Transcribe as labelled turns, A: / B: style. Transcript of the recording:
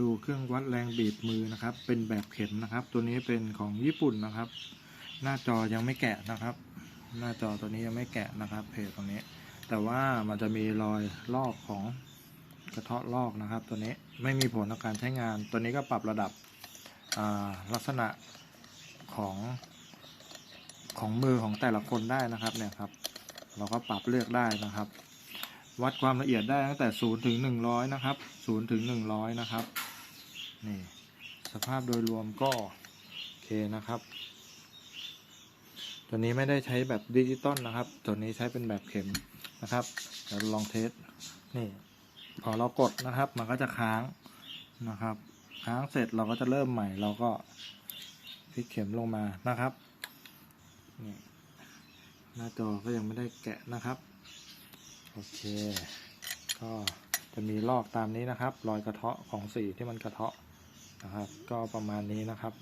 A: ดูเครื่องวัดแรงบีบมือนะครับ เป็นแบบเข็มนะครับ ตัวนี้เป็นของญี่ปุ่นนะครับ หน้าจอยังไม่แกะนะครับ หน้าจอตัวนี้ยังไม่แกะนะครับ เพจตรงนี้ แต่ว่ามันจะมีรอยลอกของกระเทาะลอกนะครับ ตัวนี้ไม่มีผลต่อการใช้งาน ตัวนี้ก็ปรับระดับลักษณะของของมือของแต่ละคนได้นะครับเนี่ยครับ เราก็ปรับเลือกได้นะครับ วัดความละเอียดได้ตั้งแต่0ถึง100นะครับ0ถึง100นะครับนี่สภาพโดยรวมก็โอเคนะครับ ตัวนี้ไม่ได้ใช้แบบดิจิตอลนะครับ ตัวนี้ใช้เป็นแบบเข็มนะครับเดี๋ยวลองเทสนี่พอเรากดนะครับ มันก็จะค้างนะครับ ค้างเสร็จเราก็จะเริ่มใหม่ เราก็พลิกเข็มลงมานะครับนี่หน้าจอก็ยังไม่ได้แกะนะครับ โอเค ก็จะมีลอกตามนี้นะครับ รอยกระเทาะของสีที่มันกระเทาะนะครับ ก็ประมาณนี้นะครับ